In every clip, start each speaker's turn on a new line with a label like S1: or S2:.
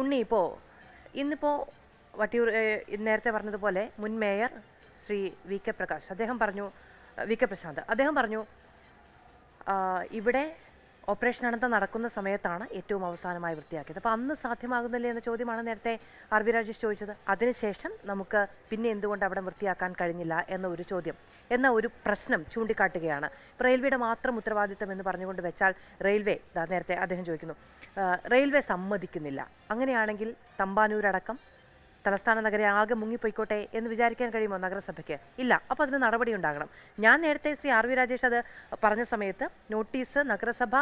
S1: ഉണ്ണി ഇപ്പോൾ ഇന്നിപ്പോൾ വട്ടിയൂർ നേരത്തെ പറഞ്ഞതുപോലെ മുൻ mayor Shri V K Prakash അദ്ദേഹം പറഞ്ഞു വി കെ പ്രശാന്ത് അദ്ദേഹം പറഞ്ഞു ഇവിടെ ഓപ്പറേഷൻ അനന്ത നടക്കുന്ന സമയത്താണ് ഏറ്റവും അവസാനമായി വൃത്തിയാക്കിയത്. അപ്പോൾ അന്ന് സാധ്യമാകുന്നില്ലേ എന്ന ചോദ്യമാണ് നേരത്തെ ആർ വി രാജേഷ് ചോദിച്ചത്. അതിനുശേഷം നമുക്ക് പിന്നെ എന്തുകൊണ്ട് അവിടെ വൃത്തിയാക്കാൻ കഴിഞ്ഞില്ല എന്ന ഒരു ചോദ്യം എന്ന ഒരു പ്രശ്നം ചൂണ്ടിക്കാട്ടുകയാണ്. റെയിൽവേയുടെ മാത്രം ഉത്തരവാദിത്തം എന്ന് പറഞ്ഞുകൊണ്ട് വെച്ചാൽ റെയിൽവേ നേരത്തെ അദ്ദേഹം ചോദിക്കുന്നു റെയിൽവേ സമ്മതിക്കുന്നില്ല. അങ്ങനെയാണെങ്കിൽ തമ്പാനൂരടക്കം തലസ്ഥാന നഗരം ആകെ മുങ്ങിപ്പോയിക്കോട്ടെ എന്ന് വിചാരിക്കാൻ കഴിയുമോ നഗരസഭയ്ക്ക്? ഇല്ല. അപ്പോൾ അതിന് നടപടി ഉണ്ടാകണം. ഞാൻ നേരത്തെ ശ്രീ ആർ വി രാജേഷ് അത് പറഞ്ഞ സമയത്ത് നോട്ടീസ് നഗരസഭ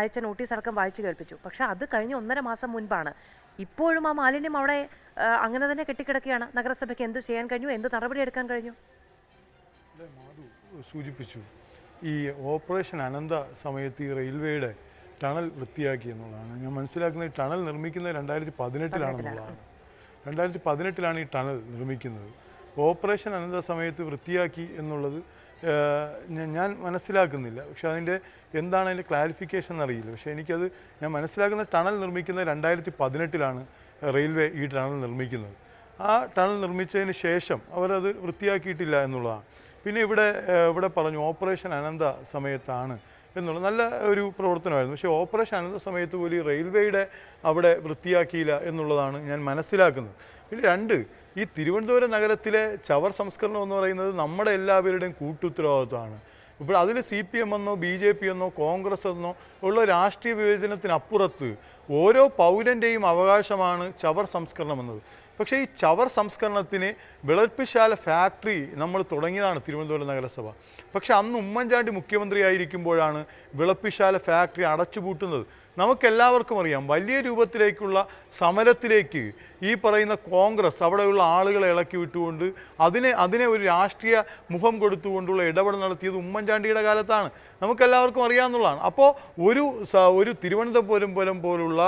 S1: അയച്ച നോട്ടീസ് അടക്കം വായിച്ചു കേൾപ്പിച്ചു. പക്ഷെ അത് കഴിഞ്ഞ ഒന്നര മാസം മുൻപാണ്. ഇപ്പോഴും ആ മാലിന്യം അവിടെ അങ്ങനെ തന്നെ കെട്ടിക്കിടക്കുകയാണ്. നഗരസഭയ്ക്ക് എന്ത് ചെയ്യാൻ കഴിഞ്ഞു? എന്ത് നടപടി എടുക്കാൻ കഴിഞ്ഞു?
S2: സൂചിപ്പിച്ചു. ഈ ഓപ്പറേഷൻ അനന്ത സമയത്ത് ഈ റെയിൽവേയുടെ ടണൽ വൃത്തിയാക്കി എന്നുള്ളതാണ്. ഞാൻ മനസ്സിലാക്കുന്നത് ടണൽ നിർമ്മിക്കുന്നത് രണ്ടായിരത്തി പതിനെട്ടിലാണെന്നുള്ളതാണ്. രണ്ടായിരത്തി പതിനെട്ടിലാണ് ഈ ടണൽ നിർമ്മിക്കുന്നത്. ഓപ്പറേഷൻ അനന്ത സമയത്ത് വൃത്തിയാക്കി എന്നുള്ളത് ഞാൻ മനസ്സിലാക്കുന്നില്ല. പക്ഷേ അതിന്റെ എന്താണ് അതിന്റെ ക്ലാരിഫിക്കേഷൻ എന്നറിയില്ല. പക്ഷേ എനിക്കത് ഞാൻ മനസ്സിലാക്കുന്ന ടണൽ നിർമ്മിക്കുന്നത് രണ്ടായിരത്തി പതിനെട്ടിലാണ് റെയിൽവേ ഈ ടണൽ നിർമ്മിക്കുന്നത്. ആ ടണൽ നിർമ്മിച്ചതിന് ശേഷം അവരത് വൃത്തിയാക്കിയിട്ടില്ല എന്നുള്ളതാണ്. പിന്നെ ഇവിടെ ഇവിടെ പറഞ്ഞു ഓപ്പറേഷൻ അനന്ത സമയത്താണ് എന്നുള്ള നല്ല ഒരു പ്രവർത്തനമായിരുന്നു. പക്ഷേ ഓപ്പറേഷൻ അനന്ത സമയത്ത് പോലും റെയിൽവേയുടെ അവിടെ വൃത്തിയാക്കിയില്ല എന്നുള്ളതാണ് ഞാൻ മനസ്സിലാക്കുന്നത്. പിന്നെ രണ്ട് ഈ തിരുവനന്തപുരം നഗരത്തിലെ ചവർ സംസ്കരണം എന്ന് പറയുന്നത് നമ്മുടെ എല്ലാവരുടെയും കൂട്ടുത്തരവാദിത്വമാണ്. ഇപ്പോൾ അതിൽ സി പി എം എന്നോ ബി ജെ പി എന്നോ കോൺഗ്രസ് എന്നോ ഉള്ള രാഷ്ട്രീയ വിവേചനത്തിനപ്പുറത്ത് ഓരോ പൗരന്റെയും അവകാശമാണ് ചവർ സംസ്കരണം എന്നത് പക്ഷേ ഈ ചവർ സംസ്കരണത്തിന് വിളർപ്പിശാല ഫാക്ടറി നമ്മൾ തുടങ്ങിയതാണ് തിരുവനന്തപുരം നഗരസഭ. പക്ഷേ അന്ന് ഉമ്മൻചാണ്ടി മുഖ്യമന്ത്രിയായിരിക്കുമ്പോഴാണ് വിളപ്പിശാല ഫാക്ടറി അടച്ചുപൂട്ടുന്നത്. നമുക്കെല്ലാവർക്കും അറിയാം വലിയ രൂപത്തിലേക്കുള്ള സമരത്തിലേക്ക് ഈ പറയുന്ന കോൺഗ്രസ് അവിടെയുള്ള ആളുകളെ ഇളക്കി വിട്ടുകൊണ്ട് അതിനെ അതിനെ ഒരു രാഷ്ട്രീയ മുഖം കൊടുത്തുകൊണ്ടുള്ള ഇടപെടൽ നടത്തിയത് ഉമ്മൻചാണ്ടിയുടെ കാലത്താണ്. നമുക്കെല്ലാവർക്കും അറിയാവുന്നതാണ്. അപ്പോൾ ഒരു ഒരു തിരുവനന്തപുരം പോലും പോലുള്ള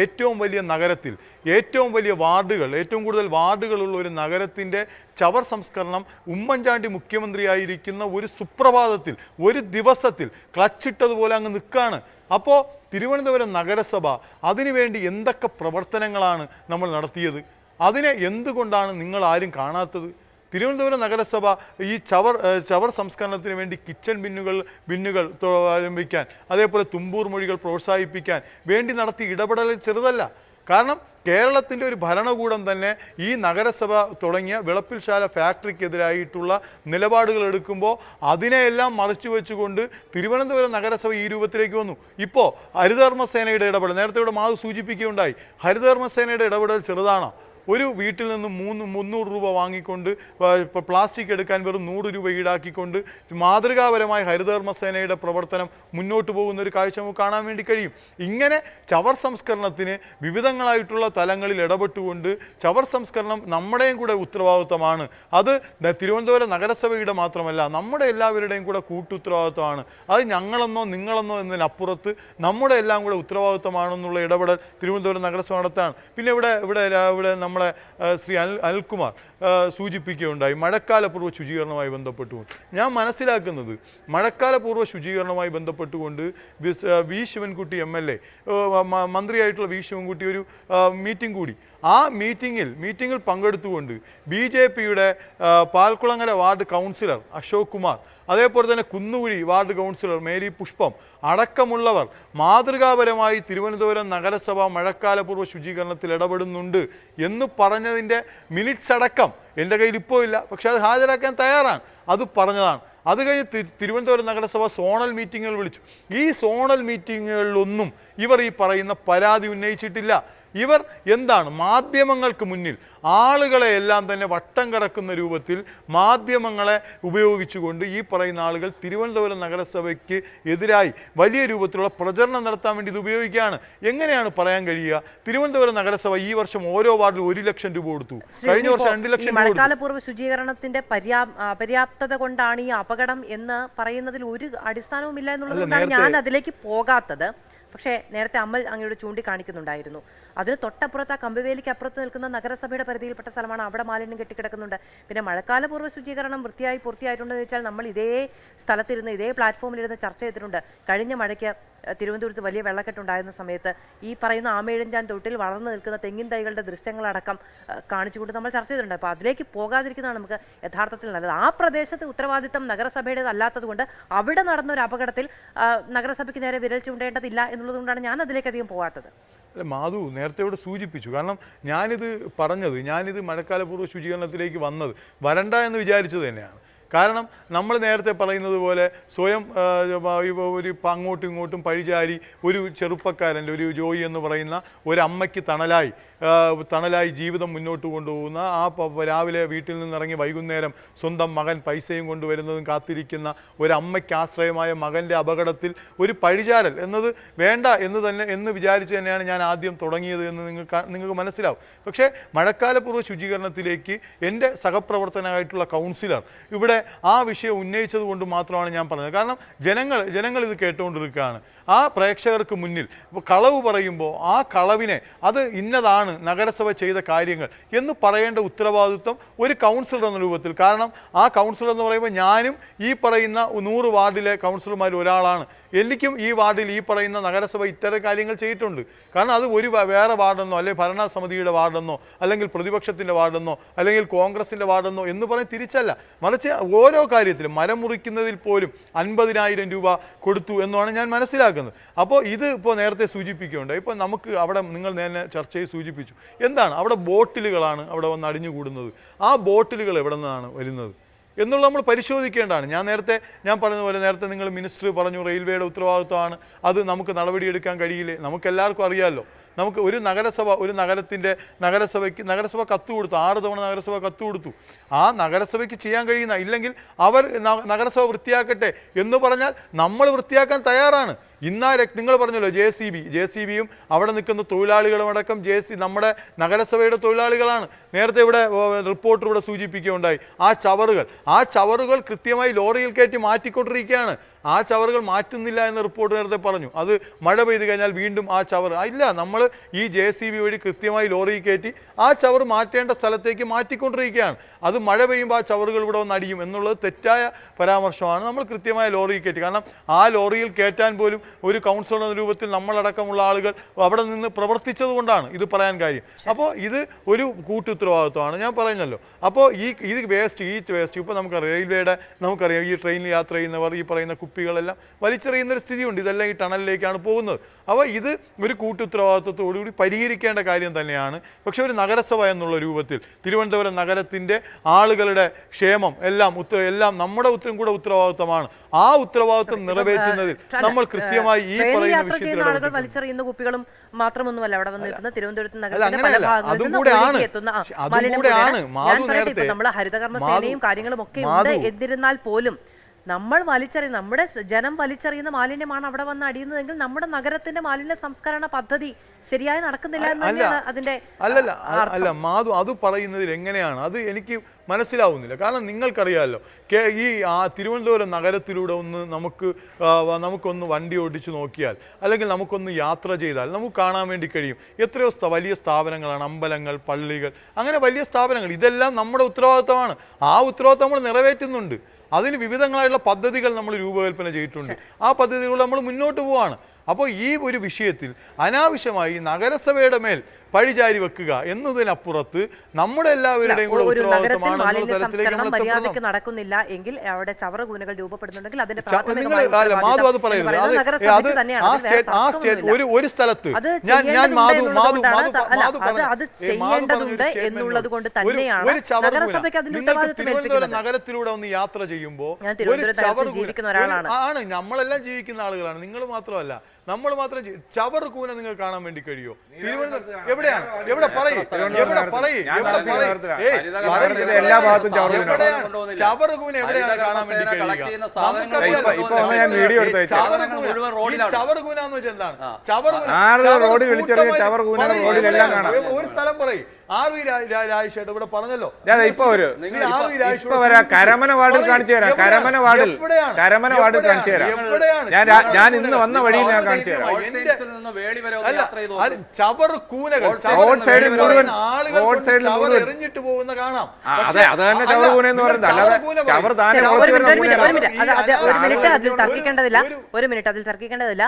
S2: ഏറ്റവും വലിയ നഗരത്തിൽ ഏറ്റവും വലിയ വാർഡുകൾ ഏറ്റവും കൂടുതൽ വാർഡുകളുള്ള ഒരു നഗരത്തിന്റെ ചവർ സംസ്കരണം ഉമ്മൻചാണ്ടി മുഖ്യമന്ത്രിയായിരിക്കുന്ന ഒരു സുപ്രഭാതത്തിൽ ഒരു ദിവസത്തിൽ ക്ലച്ചിട്ടതുപോലെ അങ്ങ് നിൽക്കുകയാണ് അപ്പോൾ തിരുവനന്തപുരം നഗരസഭ അതിനുവേണ്ടി എന്തൊക്കെ പ്രവർത്തനങ്ങളാണ് നമ്മൾ നടത്തിയത്? അതിനെ എന്തുകൊണ്ടാണ് നിങ്ങൾ ആരും കാണാത്തത്? തിരുവനന്തപുരം നഗരസഭ ഈ ചവർ ചവർ സംസ്കരണത്തിന് വേണ്ടി കിച്ചൺ ബിന്നുകൾ ബിന്നുകൾ ആരംഭിക്കാൻ അതേപോലെ തുമ്പൂർ മൊഴികൾ പ്രോത്സാഹിപ്പിക്കാൻ വേണ്ടി നടത്തിയ ഇടപെടൽ ചെറുതല്ല. കാരണം കേരളത്തിന്റെ ഒരു ഭരണകൂടം തന്നെ ഈ നഗരസഭ തുടങ്ങിയ വിളപ്പിൽശാല ഫാക്ടറിക്കെതിരായിട്ടുള്ള നിലപാടുകൾ എടുക്കുമ്പോൾ അതിനെയെല്ലാം മറിച്ചു വെച്ചുകൊണ്ട് തിരുവനന്തപുരം നഗരസഭ ഈ രൂപത്തിലേക്ക് വന്നു. ഇപ്പോൾ ഹരിതകർമ്മസേനയുടെ ഇടപെടൽ നേരത്തെ ഇവിടെ മാധു സൂചിപ്പിക്കുകയുണ്ടായി ഹരിതകർമ്മസേനയുടെ ഇടപെടൽ ചെറുതാണോ? ഒരു വീട്ടിൽ നിന്ന് മൂന്ന് മുന്നൂറ് രൂപ വാങ്ങിക്കൊണ്ട് പ്ലാസ്റ്റിക് എടുക്കാൻ വെറും നൂറ് രൂപ ഈടാക്കിക്കൊണ്ട് മാതൃകാപരമായ ഹരിതകർമ്മസേനയുടെ പ്രവർത്തനം മുന്നോട്ട് പോകുന്ന ഒരു കാഴ്ച നമുക്ക് കാണാൻ വേണ്ടി കഴിയും. ഇങ്ങനെ ചവർ സംസ്കരണത്തിന് വിവിധങ്ങളായിട്ടുള്ള തലങ്ങളിൽ ഇടപെട്ടുകൊണ്ട് ചവർ സംസ്കരണം നമ്മുടെയും കൂടെ ഉത്തരവാദിത്വമാണ്. അത് തിരുവനന്തപുരം നഗരസഭയുടെ മാത്രമല്ല നമ്മുടെ എല്ലാവരുടെയും കൂടെ കൂട്ടുത്തരവാദിത്വമാണ്. അത് ഞങ്ങളെന്നോ നിങ്ങളെന്നോ എന്നതിനപ്പുറത്ത് നമ്മുടെ എല്ലാം കൂടെ ഉത്തരവാദിത്വമാണെന്നുള്ള ഇടപെടൽ തിരുവനന്തപുരം നഗരസഭ നടത്താണ്. പിന്നെ ഇവിടെ ഇവിടെ ഇവിടെ നമ്മുടെ ആ, ശ്രീ അനിൽ അനിൽകുമാർ സൂചിപ്പിക്കുകയുണ്ടായി. മഴക്കാലപൂർവ ശുചീകരണവുമായി ബന്ധപ്പെട്ടുകൊണ്ട്. ഞാൻ മനസ്സിലാക്കുന്നത് മഴക്കാലപൂർവ ശുചീകരണവുമായി ബന്ധപ്പെട്ടുകൊണ്ട് V Sivankutty M L A മന്ത്രിയായിട്ടുള്ള V Sivankutty ഒരു മീറ്റിംഗ് കൂടി. ആ മീറ്റിങ്ങിൽ മീറ്റിങ്ങിൽ പങ്കെടുത്തുകൊണ്ട് ബി ജെ പിയുടെ പാൽക്കുളങ്ങര വാർഡ് കൗൺസിലർ അശോക് കുമാർ അതേപോലെ തന്നെ കുന്നുകുഴി വാർഡ് കൗൺസിലർ മേരി പുഷ്പം അടക്കമുള്ളവർ മാതൃകാപരമായി തിരുവനന്തപുരം നഗരസഭ മഴക്കാലപൂർവ ശുചീകരണത്തിൽ ഇടപെടുന്നുണ്ട് എന്ന് പറഞ്ഞതിന്റെ മിനിറ്റ്സ് അടക്കം എന്റെ കയ്യിൽ ഇപ്പോൾ ഇല്ല. പക്ഷേ അത് ഹാജരാക്കാൻ തയ്യാറാണ്. അത് പറഞ്ഞതാണ്. അത് കഴിഞ്ഞ് തിരുവനന്തപുരം നഗരസഭ സോണൽ മീറ്റിങ്ങുകൾ വിളിച്ചു. ഈ സോണൽ മീറ്റിങ്ങുകളിലൊന്നും ഇവർ ഈ പറയുന്ന പരാതി ഉന്നയിച്ചിട്ടില്ല. ഇവർ എന്താണ്? മാധ്യമങ്ങൾക്ക് മുന്നിൽ ആളുകളെ എല്ലാം തന്നെ വട്ടം കറക്കുന്ന രൂപത്തിൽ മാധ്യമങ്ങളെ ഉപയോഗിച്ചുകൊണ്ട് ഈ പറയുന്ന ആളുകൾ തിരുവനന്തപുരം നഗരസഭയ്ക്ക് എതിരായി വലിയ രൂപത്തിലുള്ള പ്രചരണം നടത്താൻ വേണ്ടി ഇത് ഉപയോഗിക്കുകയാണ്. എങ്ങനെയാണ് പറയാൻ കഴിയുക? തിരുവനന്തപുരം നഗരസഭ ഈ വർഷം ഓരോ വാർഡിലും ഒരു ലക്ഷം രൂപ കൊടുത്തു. കഴിഞ്ഞ വർഷം രണ്ട് ലക്ഷം
S1: മഴക്കാലപൂർവ ശുചീകരണത്തിന്റെ പര്യാപ്തത കൊണ്ടാണ് ഈ അപകടം എന്ന് പറയുന്നതിൽ ഒരു അടിസ്ഥാനവുമില്ല
S2: എന്നുള്ളതാണ്
S1: ഞാൻ അതിലേക്ക് പോകാത്തത്. പക്ഷേ നേരത്തെ അമ്മൽ അങ്ങയോട് ചൂണ്ടിക്കാണിക്കുന്നുണ്ടായിരുന്നു. അതിന് തൊട്ടപ്പുറത്ത് ആ കമ്പിവേലിക്ക് അപ്പുറത്ത് നിൽക്കുന്ന നഗരസഭയുടെ പരിധിയിൽപ്പെട്ട സ്ഥലമാണ്. അവിടെ മാലിന്യം കെട്ടിക്കിടക്കുന്നുണ്ട്. പിന്നെ മഴക്കാലപൂർവ ശുചീകരണം വൃത്തിയായി പൂർത്തിയായിട്ടുണ്ടെന്ന് വെച്ചാൽ നമ്മൾ ഇതേ സ്ഥലത്തിരുന്ന് ഇതേ പ്ലാറ്റ്ഫോമിലിരുന്ന് ചർച്ച ചെയ്തിട്ടുണ്ട്. കഴിഞ്ഞ മഴയ്ക്ക് തിരുവനന്തപുരത്ത് വലിയ വെള്ളക്കെട്ടുണ്ടായിരുന്ന സമയത്ത് ഈ പറയുന്ന ആമേഴഞ്ചാൻ തൊട്ടിൽ വളർന്നു നിൽക്കുന്ന തെങ്ങിൻ തൈകളുടെ ദൃശ്യങ്ങളടക്കം കാണിച്ചുകൊണ്ട് നമ്മൾ ചർച്ച ചെയ്തിട്ടുണ്ട്. അപ്പോൾ അതിലേക്ക് പോകാതിരിക്കുന്നതാണ് നമുക്ക് യഥാർത്ഥത്തിൽ നല്ലത്. ആ പ്രദേശത്ത് ഉത്തരവാദിത്തം നഗരസഭയുടേതല്ലാത്തതുകൊണ്ട് അവിടെ നടന്ന ഒരു അപകടത്തിൽ നഗരസഭയ്ക്ക് നേരെ വിരൽ ചൂണ്ടേണ്ടതില്ല എന്നുള്ളതുകൊണ്ടാണ് ഞാൻ അതിലേക്കധികം പോകാത്തത്.
S2: അല്ല, മാധു നേരത്തെ ഇവിടെ സൂചിപ്പിച്ചു. കാരണം ഞാനിത് പറഞ്ഞത് ഞാനിത് മഴക്കാലപൂർവ ശുചീകരണത്തിലേക്ക് വന്നത് വരണ്ട എന്ന് വിചാരിച്ചത് തന്നെയാണ്. കാരണം നമ്മൾ നേരത്തെ പറയുന്നത് പോലെ സ്വയം ഒരു അങ്ങോട്ടും ഇങ്ങോട്ടും പഴിചാരി ഒരു ചെറുപ്പക്കാരന്റെ ഒരു ജോയി എന്ന് പറയുന്ന ഒരു തണലായി തണലായി ജീവിതം മുന്നോട്ട് കൊണ്ടുപോകുന്ന ആ രാവിലെ വീട്ടിൽ നിന്നിറങ്ങി വൈകുന്നേരം സ്വന്തം മകൻ പൈസയും കൊണ്ടുവരുന്നതും കാത്തിരിക്കുന്ന ഒരു അമ്മയ്ക്ക് ആശ്രയമായ മകന്റെ അപകടത്തിൽ ഒരു പഴിചാരൽ എന്നത് വേണ്ട എന്ന് തന്നെ എന്ന് വിചാരിച്ച് തന്നെയാണ് ഞാൻ ആദ്യം തുടങ്ങിയത് എന്ന് നിങ്ങൾക്ക് നിങ്ങൾക്ക് മനസ്സിലാവും. പക്ഷേ മഴക്കാലപൂർവ ശുചീകരണത്തിലേക്ക് എന്റെ സഹപ്രവർത്തനമായിട്ടുള്ള കൗൺസിലർ ഇവിടെ ആ വിഷയം ഉന്നയിച്ചത് കൊണ്ട് മാത്രമാണ് ഞാൻ പറഞ്ഞത്. കാരണം ജനങ്ങൾ ജനങ്ങൾ ഇത് കേട്ടുകൊണ്ടിരിക്കുകയാണ്. ആ പ്രേക്ഷകർക്ക് മുന്നിൽ കളവ് പറയുമ്പോൾ ആ കളവിനെ അത് ഇന്നതാണ് നഗരസഭ ചെയ്ത കാര്യങ്ങൾ എന്ന് പറയേണ്ട ഉത്തരവാദിത്വം ഒരു കൗൺസിലർ എന്ന രൂപത്തിൽ. കാരണം ആ കൗൺസിലർ എന്ന് പറയുമ്പോൾ ഞാനും ഈ പറയുന്ന നൂറ് വാർഡിലെ കൗൺസിലർമാരിൽ ഒരാളാണ്. എനിക്കും ഈ വാർഡിൽ ഈ പറയുന്ന നഗരസഭ ഇത്തരം കാര്യങ്ങൾ ചെയ്തിട്ടുണ്ട്. കാരണം അത് ഒരു വേറെ വാർഡെന്നോ അല്ലെങ്കിൽ ഭരണസമിതിയുടെ വാർഡെന്നോ അല്ലെങ്കിൽ പ്രതിപക്ഷത്തിന്റെ വാർഡെന്നോ അല്ലെങ്കിൽ കോൺഗ്രസിന്റെ വാർഡെന്നോ എന്ന് പറഞ്ഞ് തിരിച്ചല്ല. മറിച്ച് ഓരോ കാര്യത്തിലും മരം മുറിക്കുന്നതിൽ പോലും അൻപതിനായിരം രൂപ കൊടുത്തു എന്നാണ് ഞാൻ മനസ്സിലാക്കുന്നത്. അപ്പോൾ ഇത് ഇപ്പോൾ നേരത്തെ സൂചിപ്പിക്കുകയുണ്ടായി ഇപ്പോൾ നമുക്ക് അവിടെ നിങ്ങൾ നേരെ ചർച്ചയിൽ സൂചിപ്പിച്ചു. എന്താണ്? അവിടെ ബോട്ടിലുകളാണ് അവിടെ വന്ന് അടിഞ്ഞുകൂടുന്നത്. ആ ബോട്ടിലുകൾ എവിടെ നിന്നാണ് വരുന്നത്? എന്നുള്ള നമ്മൾ പരിശോധിക്കേണ്ടതാണ്. ഞാൻ നേരത്തെ ഞാൻ പറഞ്ഞ പോലെ നേരത്തെ നിങ്ങൾ മിനിസ്റ്റർ പറഞ്ഞു റെയിൽവേയുടെ ഉത്തരവാദിത്വമാണ്. അത് നമുക്ക് നടപടിയെടുക്കാൻ കഴിയില്ലേ? നമുക്ക് എല്ലാവർക്കും അറിയാമല്ലോ നമുക്ക് ഒരു നഗരസഭ ഒരു നഗരത്തിന്റെ നഗരസഭയ്ക്ക് നഗരസഭ കത്ത് കൊടുത്തു ആറ് തവണ നഗരസഭ കത്ത് കൊടുത്തു. ആ നഗരസഭയ്ക്ക് ചെയ്യാൻ കഴിയുന്ന ഇല്ലെങ്കിൽ അവർ നഗരസഭ വൃത്തിയാക്കട്ടെ എന്ന് പറഞ്ഞാൽ നമ്മൾ വൃത്തിയാക്കാൻ തയ്യാറാണ്. ഇന്നാ നിങ്ങൾ പറഞ്ഞല്ലോ J C B J C ബിയും അവിടെ നിൽക്കുന്ന തൊഴിലാളികളുമടക്കം ജെ സി നമ്മുടെ നഗരസഭയുടെ തൊഴിലാളികളാണ്. നേരത്തെ ഇവിടെ റിപ്പോർട്ടർ ഇവിടെ സൂചിപ്പിക്കുകയുണ്ടായി. ആ ചവറുകൾ ആ ചവറുകൾ കൃത്യമായി ലോറിയിൽ കയറ്റി മാറ്റിക്കൊണ്ടിരിക്കുകയാണ്. ആ ചവറുകൾ മാറ്റുന്നില്ല എന്ന് റിപ്പോർട്ട് നേരത്തെ പറഞ്ഞു. അത് മഴ പെയ്ത് കഴിഞ്ഞാൽ വീണ്ടും ആ ചവർ ഇല്ല നമ്മൾ ഈ ജെ സി ബി വഴി കൃത്യമായി ലോറി കയറ്റി ആ ചവർ മാറ്റേണ്ട സ്ഥലത്തേക്ക് മാറ്റിക്കൊണ്ടിരിക്കുകയാണ്. അത് മഴ പെയ്യുമ്പോൾ ആ ചവറുകൾ ഇവിടെ വന്ന് അടിയും എന്നുള്ളത് തെറ്റായ പരാമർശമാണ്. നമ്മൾ കൃത്യമായ ലോറി കയറ്റി. കാരണം ആ ലോറിയിൽ കയറ്റാൻ പോലും ഒരു കൗൺസിലർ രൂപത്തിൽ നമ്മളടക്കമുള്ള ആളുകൾ അവിടെ നിന്ന് പ്രവർത്തിച്ചതുകൊണ്ടാണ് ഇത് പറയാൻ കാര്യം. അപ്പോൾ ഇത് ഒരു കൂട്ടുത്തരവാദിത്വമാണ് ഞാൻ പറയുന്നല്ലോ. അപ്പോൾ ഈ ഇത് വേസ്റ്റ് ഈ വേസ്റ്റ്. ഇപ്പോൾ നമുക്ക് റെയിൽവേയുടെ നമുക്കറിയാം ഈ ട്രെയിനിൽ യാത്ര ചെയ്യുന്നവർ ഈ പറയുന്ന കുപ്പികളെല്ലാം വലിച്ചെറിയുന്ന ഒരു സ്ഥിതിയുണ്ട്. ഇതെല്ലാം ഈ ടണലിലേക്കാണ് പോകുന്നത്. അപ്പോൾ ഇത് ഒരു കൂട്ടുത്തരവാദിത്വത്തോടുകൂടി പരിഹരിക്കേണ്ട കാര്യം തന്നെയാണ് പക്ഷേ ഒരു നഗരസഭ എന്നുള്ള രൂപത്തിൽ തിരുവനന്തപുരം നഗരത്തിന്റെ ആളുകളുടെ ക്ഷേമം എല്ലാം ഉത്തര എല്ലാം നമ്മുടെ ഉത്തരം കൂടെ ഉത്തരവാദിത്വമാണ് ആ ഉത്തരവാദിത്വം നിറവേറ്റുന്നതിൽ നമ്മൾ കൃത്യമായി ഈ പറയുന്ന വിഷയത്തിൽ
S1: വലിച്ചെറിയുന്ന കുപ്പികളും മാത്രമൊന്നുമല്ല അവിടെ വന്നിരിക്കുന്നത് തിരുവനന്തപുരത്ത്. ഭാഗങ്ങളിൽ
S2: അതും
S1: കൂടെയാണ്.
S2: മാധു നേരത്തെ-
S1: നമ്മൾ ഹരിതകർമ്മ സേനയും കാര്യങ്ങളും ഒക്കെ ഉണ്ട്. എന്നിരുന്നാൽ പോലും നമ്മൾ വലിച്ചെറിയുന്ന നമ്മുടെ ജനം വലിച്ചെറിയുന്ന മാലിന്യമാണ് അവിടെ വന്ന് അടിയുന്നതെങ്കിൽ നമ്മുടെ നഗരത്തിന്റെ മാലിന്യ സംസ്കരണ പദ്ധതി ശരിയായി നടക്കുന്നില്ല എന്ന്
S2: അല്ല.
S1: തന്നെയാണ് അതിന്റെ
S2: അല്ലല്ല. അല്ല മാധു അത് പറയുന്നതിൽ എങ്ങനെയാണ്? അത് എനിക്ക് മനസ്സിലാവുന്നില്ല. കാരണം നിങ്ങൾക്കറിയാമല്ലോ കെ ഈ ആ തിരുവനന്തപുരം നഗരത്തിലൂടെ ഒന്ന് നമുക്ക് നമുക്കൊന്ന് വണ്ടി ഓടിച്ച് നോക്കിയാൽ അല്ലെങ്കിൽ നമുക്കൊന്ന് യാത്ര ചെയ്താൽ നമുക്ക് കാണാൻ വേണ്ടി കഴിയും. എത്രയോ വലിയ സ്ഥാപനങ്ങളാണ് അമ്പലങ്ങൾ പള്ളികൾ അങ്ങനെ വലിയ സ്ഥാപനങ്ങൾ. ഇതെല്ലാം നമ്മുടെ ഉത്തരവാദിത്തമാണ്. ആ ഉത്തരവാദിത്തം നമ്മൾ നിറവേറ്റുന്നുണ്ട്. അതിന് വിവിധങ്ങളായുള്ള പദ്ധതികൾ നമ്മൾ രൂപകൽപ്പന ചെയ്തിട്ടുണ്ട്. ആ പദ്ധതികൾ നമ്മൾ മുന്നോട്ട് പോവാണ്. അപ്പോൾ ഈ ഒരു വിഷയത്തിൽ അനാവശ്യമായി നഗരസഭയുടെ മേൽ പഴിചാരി വെക്കുക എന്നതിനപ്പുറത്ത് നമ്മുടെ എല്ലാവരുടെയും കൂടെ ഉത്തരവാദിത്തമാണ്
S1: നടക്കുന്നില്ല എങ്കിൽ അവിടെ ചവറ കൂനകൾ രൂപപ്പെടുന്നുണ്ടെങ്കിൽ അതിന്റെ
S2: മാധു അത്
S1: പറയുന്നത്.
S2: അത് ആ സ്റ്റേറ്റ് ആ സ്റ്റേറ്റ് ഒരു ഒരു സ്ഥലത്ത് ഞാൻ ഞാൻ മാധു മാധു മാധു
S1: അത് ചെയ്യേണ്ടതുണ്ട് എന്നുള്ളത് കൊണ്ട് തന്നെയാണ്
S2: ഒരു
S1: നഗരസഭയ്ക്ക് അതിന്റെ ഉത്തരവാദിത്തം
S2: തിരുവനന്തപുരം നഗരത്തിലൂടെ ഒന്ന് യാത്ര ചെയ്യുമ്പോൾ ഒരു. ആണ്. നമ്മളെല്ലാം ജീവിക്കുന്ന ആളുകളാണ്. നിങ്ങൾ മാത്രമല്ല. നമ്മൾ മാത്രം ചവർ കൂന നിങ്ങൾ കാണാൻ വേണ്ടി കഴിയോ? തിരുവനന്തപുരം എവിടെയാണ്? എവിടെ പറയ്? എവിടെ പറയ്?
S3: എല്ലാ ഭാഗത്തും കൂന
S2: എവിടെയാണ്? കാണാൻ വേണ്ടി കഴിയുക. ചവറുകൂന എന്ന് വെച്ചാൽ എന്താണ്? പറയ്.
S3: റോഡിലെല്ലാം കാണാം.
S2: ഒരു സ്ഥലം പറയും. ആർ വി രാ- രാ- ഇവിടെ പറഞ്ഞല്ലോ.
S3: ഞാൻ ഇപ്പൊ ഒരു. കരമന വാർഡിൽ കാണിച്ചു തരാം. കരമന വാർഡിൽ കരമന വാർഡിൽ കാണിച്ചു തരാം.
S2: എവിടെയാണ്?
S3: ഞാൻ ഞാൻ ഇന്ന് വന്ന വഴിയിൽ ഞാൻ കാണിച്ചു തരാം.
S2: ചവർ കൂനകൾ.
S4: റോഡ്
S2: ചവർ
S3: റോഡ് സൈഡിൽ മുഴുവൻ
S2: ആളുകൾ
S3: റോഡ് സൈഡിൽ
S2: എറിഞ്ഞിട്ട് പോകുന്ന കാണാം.
S3: അതെ അത് തന്നെ ചവർ കൂന
S2: എന്ന്
S3: പറയുന്നത്. അല്ലാതെ ചവർ. താനെ
S1: മിനിറ്റ് അതിൽ തർക്കിക്കേണ്ടതില്ല.
S2: ഒരു-
S1: ഒരു മിനിറ്റ് അതിൽ തർക്കിക്കേണ്ടതില്ല.